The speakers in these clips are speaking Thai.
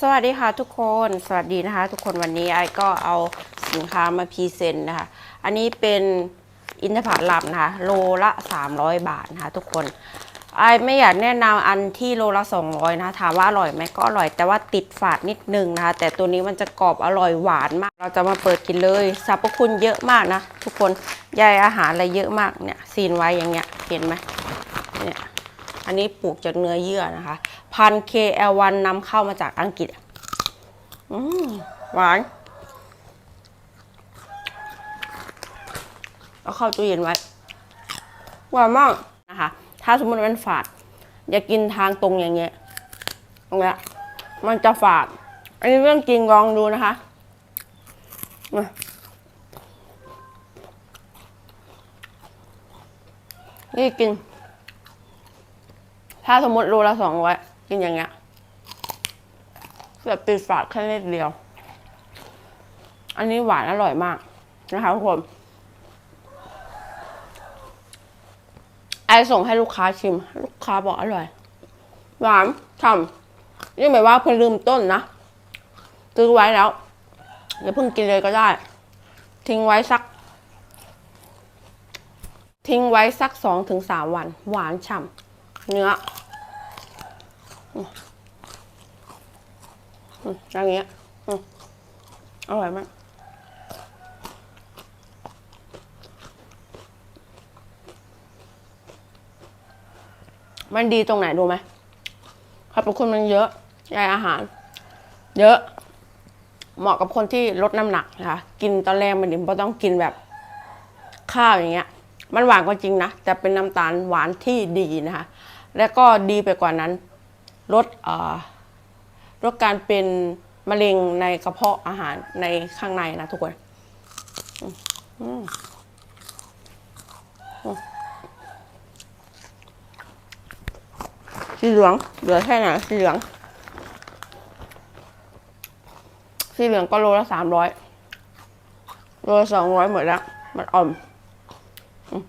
สวัสดีค่ะทุกคนสวัสดีนะคะ ทุกคนวันนี้ไอก็เอาสินค้ามาพรีเซนต์นะคะ อันนี้เป็นอินทผลัมนะคะโลละ 300 บาทนะคะ ทุกคนไอไม่อยากแนะนำอันที่โลละ 200นะคะถามว่าอร่อยไหมก็อร่อย แต่ว่าติดฝาดนิดนึงนะคะ แต่ตัวนี้มันจะกรอบอร่อยหวานมาก เราจะมาเปิดกินเลยสรรพคุณเยอะมากนะ ทุกคนใยอาหารอะไรเยอะมากเนี่ยซีนไว้อย่างเงี้ยเห็นไหมเนี่ยอันนี้ปลูกจากเนื้อเยื่อนะคะ พัน KL1 นำเข้ามาจากอังกฤษอืมหวาน เอาเข้าตู้เย็นไว้ หวานมากนะคะ ถ้าสมมติมันฝาด อย่ากินทางตรงอย่างเงี้ยตรงนี้มันจะฝาด อันนี้เรื่องจริงลองดูนะคะนี่กิน ถ้าสมมติโลละสองร้อย กินอย่างเงี้ยแบบปิดฝาดแค่เล็กเดียว อันนี้หวานอร่อยมากนะคะทุกคนไอส่งให้ลูกค้าชิม ลูกค้าบอกอร่อย หวานฉ่ำนี่หมายว่าเพิ่งลืมต้นนะซื้อไว้แล้วอย่าเพิ่งกินเลยก็ได้ ทิ้งไว้สัก ทิ้งไว้สักสองถึงสามวัน หวานฉ่ำเนื้อ อย่างเงี้ยอร่อยมากมันดีตรงไหนดูไหมครับเป็นคนมันเยอะใยอาหาร เยอะ เหมาะกับคนที่ลดน้ำหนักนะคะกินตอนแรกมันดิมต้องกินแบบข้าวอย่างเงี้ย มันหวานก็จริงนะ แต่เป็นน้ำตาลหวานที่ดีนะคะ และก็ดีไปกว่านั้น ลดเอ่อลดการเป็นมะเร็งในกระเพาะอาหารในข้างในนะทุกคนสีเหลืองเหลือแค่ไหนสีเหลืองสีเหลืองก็โลละสามร้อยโลละสองร้อยหมดแล้ว มันอ่อมอืม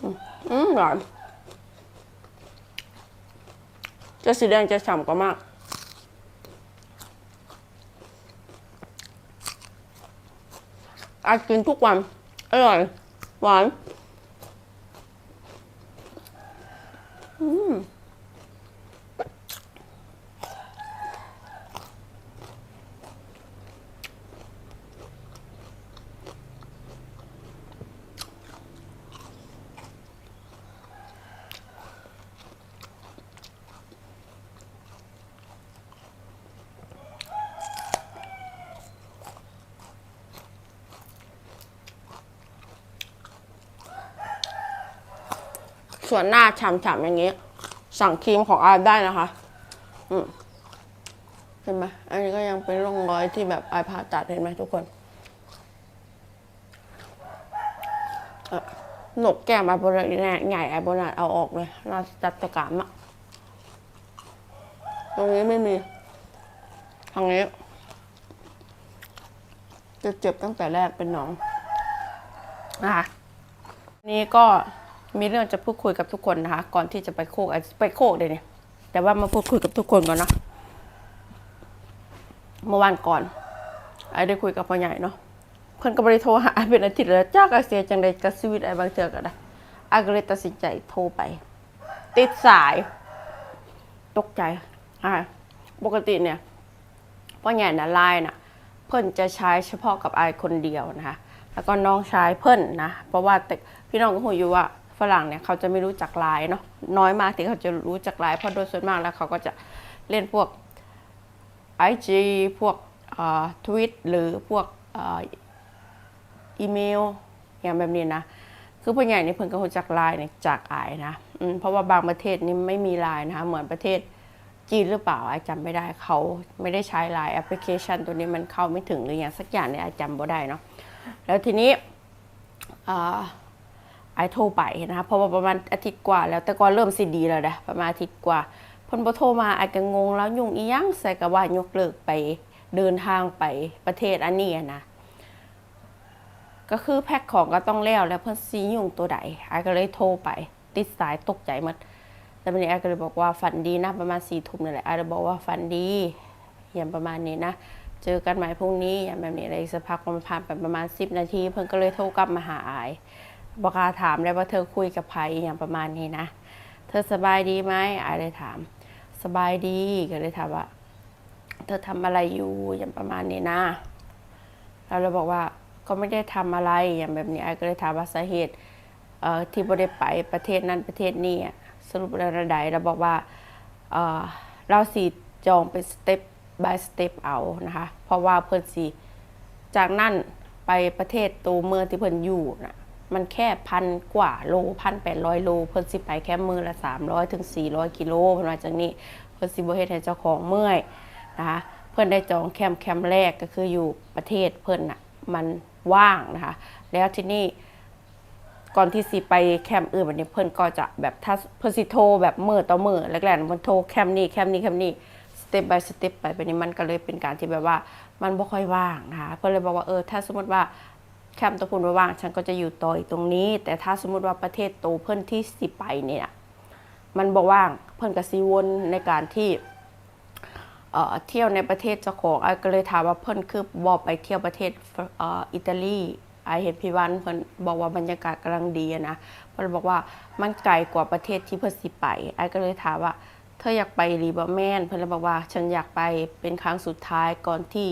อืมอืมหวาน จะสีแดงจะฉ่ำกว่ามาก อาจกินทุกวัน อร่อย หวาน อืม ส่วนหน้าฉ่ำๆอย่างนี้ สั่งครีมของอาร์ได้นะคะ อืมเห็นไหมอันนี้ก็ยังเป็นร่องรอยที่แบบอายผ่าตัดเห็นไหมทุกคนหนกแก้มไอบนเนี่ใหญ่ไอบนน่ะเอาออกเลยน่าจัดตะกามอะตรงนี้ไม่มีทางนี้จะเจ็บตั้งแต่แรกเป็นหนองนะคะนี่ก็ มีเรื่องจะพูดคุยกับทุกคนนะคะ ก่อนที่จะไปโคกไปโคกเดี๋ยวนี้แต่ว่ามาพูดคุยกับทุกคนก่อนเนาะเมื่อวานก่อนไอ้ได้คุยกับพ่อใหญ่เนาะเพิ่นก็บริโทรหาไอ้เป็นอาทิตย์แล้วจ้ากอาเสียจังใดกับชีวิตไอ้บางเทื่อก็ได้ไอ้ก็เลยตัดสินใจโทรไป ติดสาย ตกใจอ่าปกติเนี่ยพ่อใหญ่น่ะไลน์น่ะเพิ่อนจะใช้เฉพาะกับไอายคนเดียวนะคะแล้วก็น้องชายเพิ่อนนะ เพราะว่าแต่พี่น้องก็หูอยู่ว่า ฝรั่งเนี่ยเขาจะไม่รู้จักไลน์เนาะน้อยมากที่เขาจะรู้จักไลน์เพราะโดยส่วนมากแล้วเขาก็จะเล่นพวก IG พวกทวิตหรือพวกอ,อีเมลอย่างแบบนี้นะ คือผู้ใหญ่นี่เพิ่นก็รู้จักไลน์เนี่ยจากไอายนะเพราะว่าบางประเทศนี่ไม่มีไลน์นะคะเหมือนประเทศจีนหรือเปล่าไอ้จำไม่ได้เขาไม่ได้ใช้ไลน์แอปพลิเคชันตัวนี้มันเข้าไม่ถึงหรืออย่างสักอย่างเนี่ยไอ้จำบ่ได้เนาะแล้วทีนี้อ่า ไอโทรไปนะคะพราะว่าประมาณอาทิตย์กว่าแล้วแต่ก่อนเริ่มซีดีแล้วนะประมาณอาทิตย์กว่าเพิ่นบโทรมาไอก็งงแล้วยุ่งอีหยังใส่กับว่ายกเลิกไปเดินทางไปประเทศอันนี้นะก็คือแพ็คของก็ต้องแล้วแล้วเพิ่อนซียุ่งตัวใดไอก็เลยโทรไป ติดสายตกใจหมดแล้ววันนี้ไอก็เลยบอกว่าฝันดีนะประมาณสี่ทุ่มนี่แหละไอเลยบอกว่าฝันดีอย่างประมาณนี้นะเจอกันใหม่พรุ่งนี้อย่างแบบนี้อะไรสักพักมันผ่านไปประมาณสิบนาที เพิ่นก็เลยโทรกลับมาหาไอ บอกาถามเลยว่าเธอคุยกับใครอย่างประมาณนี้นะ เธอสบายดีไหมไอ้เลยถาม สบายดีก็เลยถามว่า เธอทำอะไรอยู่อย่างประมาณนี้นะเราเลยบอกว่าก็ไม่ได้ทำอะไรอย่างแบบนี้ไอ้ก็เลยถามว่าสาเหตุที่ไม่ได้ไปประเทศนั้นประเทศนี้สรุประใดเราบอกว่าเเราสีจองเป็นสเต็ป by สเต็ปเอานะคะเพราะว่าเพิ่นสีจากนั่นไปประเทศตัวเมืองที่เพิ่นอยู่นะ มันแค่พันกว่าโลพันแปดร้อยโลเพิ่นสิไปแค่มือละสามร้อยถึงสี่ร้อยกิโลเพิ่นมาจากนี้เพิ่นสิบ่เฮ็ดให้เจ้าของเมื่อยนะคะเพื่อนได้จองแคมป์แคมป์แรกก็คืออยู่ประเทศเพื่อนน่ะมันว่างนะคะ แล้วที่นี่ก่อนที่สิไปแคมป์อื่นแบบนี้เพื่อนก็จะแบบถ้าเพื่อนสิโทรแบบมือต่อมือแรกๆมันโทรแคมป์นี้แคมป์นี้แคมป์นี้สเต็ป by สเต็ปไปแบบนี้มันก็เลยเป็นการที่แบบว่ามันไม่ค่อยว่างนะคะเพื่อนเลยบอกว่าเออถ้าสมมติว่า แคมป์ตัวคุณไม่ว่างฉันก็จะอยู่ต่ออีกตรงนี้ แต่ถ้าสมมติว่าประเทศโตเพื่อนที่สิไปเนี่ยมันบ่ว่างเพื่อนก็สิวนในการที่เอ่อเที่ยวในประเทศเจ้าของไอ้ก็เลยถามว่าเพิ่นคือบอไปเที่ยวประเทศเอ่ออิตาลีไอเห็นพี่วันเพิ่นบอกว่าบรรยากาศกำลังดีนะเพิ่นบอกว่ามันไกลกว่าประเทศที่เพิ่นสิไปไอ้ก็เลยถามว่า เธออยากไปรีบอแมนเพิ่นเลยบอกว่าฉันอยากไปเป็นครั้งสุดท้ายก่อนที่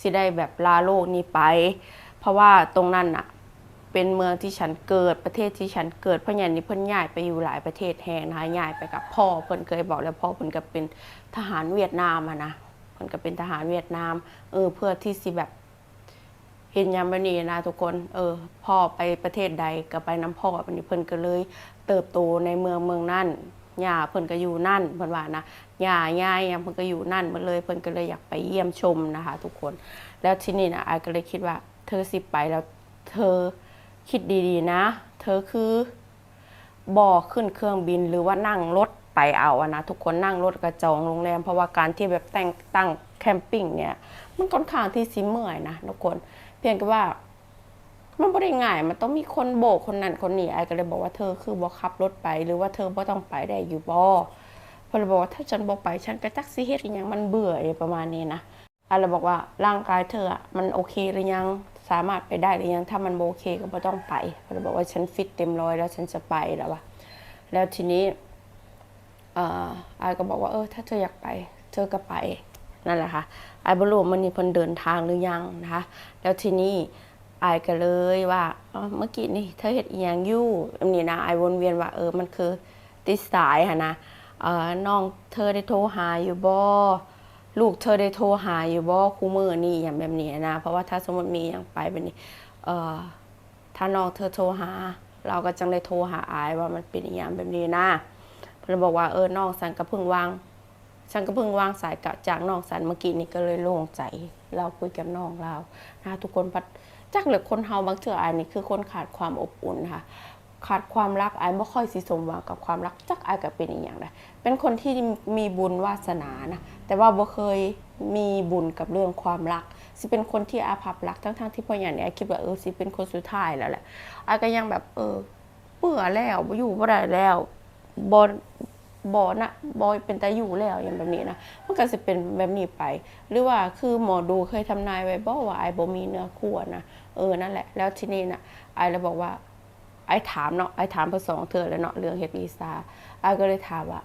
สิได้แบบลาโลกนี้ไป เพราะว่าตรงนั้นน่ะเป็นเมืองที่ฉันเกิดประเทศที่ฉันเกิดเพราะอย่างนี้เพิ่นย้ายไปอยู่หลายประเทศแห่งนะคะย้ายไปกับพ่อเพิ่นเคยบอกแล้วพ่อเพิ่นก็เป็นทหารเวียดนามอะนะเพิ่นก็เป็นทหารเวียดนาม เออ เพื่อที่สิแบบเห็นยามบันนี้นะทุกคน เออ พ่อไปประเทศใดก็ไปน้ำพ่อบันนี้เพิ่นก็เลย เติบโตในเมืองเมืองนั่นย่าเพิ่นก็อยู่นั่นเพิ่นว่านะย่าย่ายเพิ่นก็อยู่นั่นหมดเลย เพิ่นก็เลยอยากไปเยี่ยมชมนะคะ ทุกคน แล้วที่นี่นะอายก็เลยคิดว่า เธอสิไปแล้วเธอคิดดีๆนะ เธอคือบ่อขึ้นเครื่องบินหรือว่านั่งรถไปเอาอะนะทุกคนนั่งรถกระจองโรงแรมเพราะว่าการที่แบบแต่งตั้งแคมปิ้งเนี่ย มันค่อนข้างที่สิเมื่อยนะทุกคนเพียงแต่ว่า มันไม่ได้ง่ายมันต้องมีคนโบกคนนั้นคนนี้ไอ้ก็เลยบอกว่าเธอคือบ่ขับรถไป หรือว่าเธอบ่ต้องไปได้อยู่บ่พอเลยบอกว่าถ้าฉันบ่ไปฉันก็จักสิเฮ็ดอหยังมันเบื่ออประมาณนี้นะอะไรบอกว่าร่างกายเธออะมันโอเคหรือยัง สามารถไปได้หรือยังถ้ามันโอเคก็บ่ต้องไปเพอเลยบอกว่าฉันฟิตเต็มร้อยแล้วฉันจะไปแล้ววะแล้วทีนี้เอ่อไอายก็บอกว่าเออถ้าเธออยากไปเธอก็ไปนั่นแหละค่ะไอายบรูมันนี่เพิ่นเดินทางหรือยังนะคะ แล้วทีนี้ไอายก็เลยว่าเมื่อกี้นี่เธอเฮ็ดอีหยังยู่อันนี้นะไอายวนเวียนว่าเออมันคือติสายค่ะนะเออน้องเธอได้โทรหาอยู่บ่ ลูกเธอได้โทรหาอยู่บ่คู่มือนี่อย่างแบบนี้นะ เพราะว่าถ้าสมมติมีอย่างไปแบบนี้เอ่อถ้าน้องเธอโทรหา เราก็จังได้โทรหาอายว่ามันเป็นอย่างแบบนี้นะเพิ่นบอกว่าเออน้องสันก็เพิ่งวางฉันก็เพิ่งวางสายกะจากน้องสันเมื่อกี้นี้ก็เลยโล่งใจ เราคุยกับน้องเรานะทุกคนพัดจักเหลือคนเฮาบางเทื่ออันนี้คือคนขาดความอบอุ่นค่ะ ขาดความรักไอายไม่ค่อยสิสมหวังกับความรักจักไอายก็เป็นอีกอย่างใดเป็นคนที่มีบุญวาสนานะแต่ว่าบ่เคยมีบุญกับเรื่องความรัก สิเป็นคนที่อาภัพรักทั้งๆที่พ่อใหญ่เนี่ยคิดว่าเออสิเป็นคนสุดท้ายแล้วแหละไอายก็ยังแบบเออเบื่อแล้วบ่อยู่บ่ได้แล้วบ่บ่นะบ่เป็นตาอยู่แล้วอย่างแบบนี้นะมันก็สิเป็นแบบนี้ไป หรือว่าคือหมอดูเคยทำนายไว้บ่ว่าไอ้บ่มีเนื้อคู่นะเออนั่นแหละ แล้วทีนี้น่ะไอ้เลยบอกว่า ไอ้ถามเนาะไอ้ถามเพอสองเทื่อแล้วเนาะเรื่องเฮ็ดวีซ่าไอ้ก็เลยถามว่า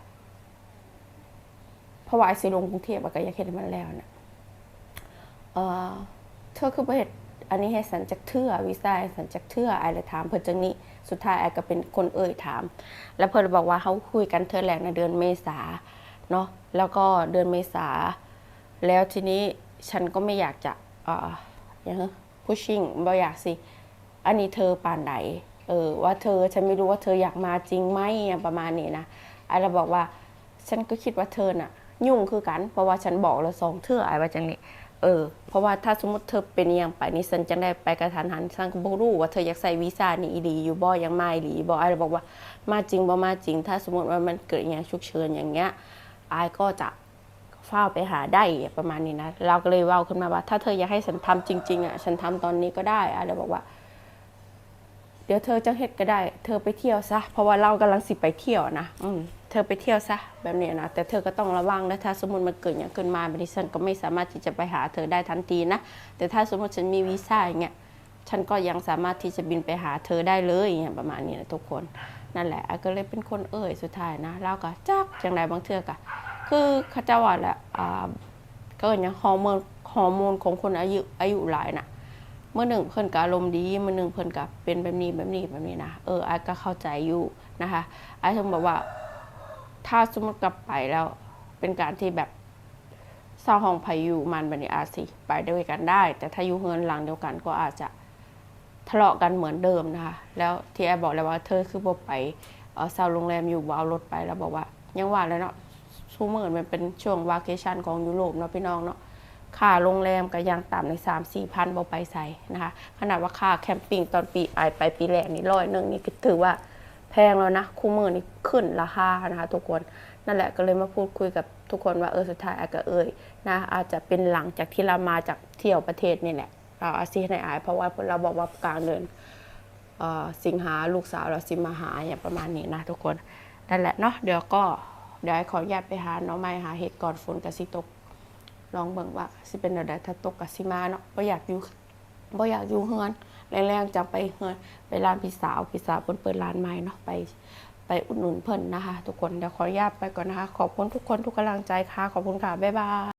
เพราะว่าไอ้สิลงกรุงเทพอะก็อยากเฮ็ดมันแล้วน่ะเออเธอคือประเทศอันนี้ให้สันจักเทื่อวีซ่าให้สันจักเทื่อไอ้เลยถามเพิ่นจังนี้สุดท้ายไอ้ก็เป็นคนเอ่ยถาม แล้วเพิ่นบอกว่าเขาคุยกันเทื่อแรกในเดือนเมษาเนาะแล้วก็เดือนเมษา แล้วทีนี้ฉันก็ไม่อยากจะเอ่ออย่าง pushing บ่อยากสิ อันนี้เธอปานไหน เออว่าเธอฉันไม่รู้ว่าเธออยากมาจริงไหมประมาณนี้นะไอ้เราบอกว่า ฉันก็คิดว่าเธอน่ะ ยุ่งคือกัน เพราะว่าฉันบอกแล้วสองเทื่อไอ้ว่าจังนี้เออเพราะว่าถ้าสมมติเธอเป็นอหยังไปนี่ฉันจะได้ไปกระทันหันฉันก็บ่รู้ว่าเธออยากใส่วีซ่านี่อีอยู่บ่ยังไมาอีหลีบ่ไอ้บอกว่ามาจริงบ่มาจริง ถ้าสมมติว่ามันเกิดอย่างฉุกเฉินอย่างเงี้ยไอ้ก็จะเฝ้าไปหาได้ประมาณนี้นะ เราก็เลยว้าขึ้นมาว่า ถ้าเธออยากให้ฉันทำจริงๆอะฉันทำตอนนี้ก็ได้ไอ้เลยบอกว่า เดี๋ยวเธอจะเฮ็ดก็ได้ เธอไปเที่ยวซะ เพราะว่าเรากำลังสิไปเที่ยวนะอืมเธอไปเที่ยวซะแบบนี้นะ แต่เธอก็ต้องระวังนะถ้าสมมติมันเกิดอย่างขึ้นมาบริษัทก็ไม่สามารถที่จะไปหาเธอได้ทันทีนะ แต่ถ้าสมมติฉันมีวีซ่าอย่างเงี้ยฉันก็ยังสามารถที่จะบินไปหาเธอได้เลยอย่างเงี้ยประมาณนี้นะทุกคนนั่นแหละก็เลยเป็นคนเอ่ยสุดท้ายนะเราก็จักจังไรบางเทือกอะคือเขาเจ้าว่าแหละอ่าก็อย่างฮอร์โมนฮอร์โมนของคนอายุอายุหลายน่ะ เมื่อหนึ่งเพิ่นก็อารมณ์ดีเมื่อหนึ่งเพิ่นก็เป็นแบบนี้แบบนี้แบบนี้นะเออไอ้ก็เข้าใจอยู่นะคะไอ้ถึงบอกว่า ถ้าสมมติกลับไปแล้ว เป็นการที่แบบเศร้าห้องพายุมันแบันนี้อาจสิไปด้วยกันได้ แต่ถ้าอยู่เฮือนหลังเดียวกันก็อาจจะทะเลาะกันเหมือนเดิมนะคะ แล้วที่ไอ้บอกแล้วว่าเธอคือบ่ไปเอ่อเช่าโรงแรมอยู่บ่เอารถไปแล้วบอกว่า ยังว่าแล้วเนาะชูเมื่อมันเป็นช่วงวาเคชั่นของยุโรปเนาะพี่น้องเนาะ ค่าโรงแรมก็ยังต่ำใน 3 4พันบ่ไปใส่นะคะขนาดว่าค่าแคมปิ้งตอนปีอายไปปีแรกนี่ร้อยหนึ่งนี่ก็ถือว่าแพงแล้วนะคู่มือนี่ขึ้นราคานะคะทุกคนนั่นแหละก็เลยมาพูดคุยกับทุกคนว่าเออสุดท้ายอาก็เอ่ยนะอาจจะเป็นหลังจากที่เรามาจากเที่ยวประเทศนี่แหละ เราอาซีในอายเพราะว่าเราบอกว่ากลางเดือนสิงหาลูกสาวเราสิมาหาอย่างประมาณนี้นะทุกคนนั่นแหละเนาะเดี๋ยวก็เดี๋ยวขออนุญาตไปหาน้องไม้หาเห็ดก่อนฝนกับสิตก ลองเบิ่งว่าสิเป็นแบบใดถ้าตกกับสิมาเนาะบ่อยากอยู่บ่อยากอยู่เฮือนแรงๆจังไปเฮือนไปร้านพี่สาวพี่สาวเพิ่นเปิดร้านใหม่เนาะไปไปอุดหนุนเพิ่นนะคะ ทุกคนเดี๋ยวขออนุญาตไปก่อนนะคะ ขอบคุณทุกคนทุกกำลังใจค่ะ ขอบคุณค่ะ บ๊ายบาย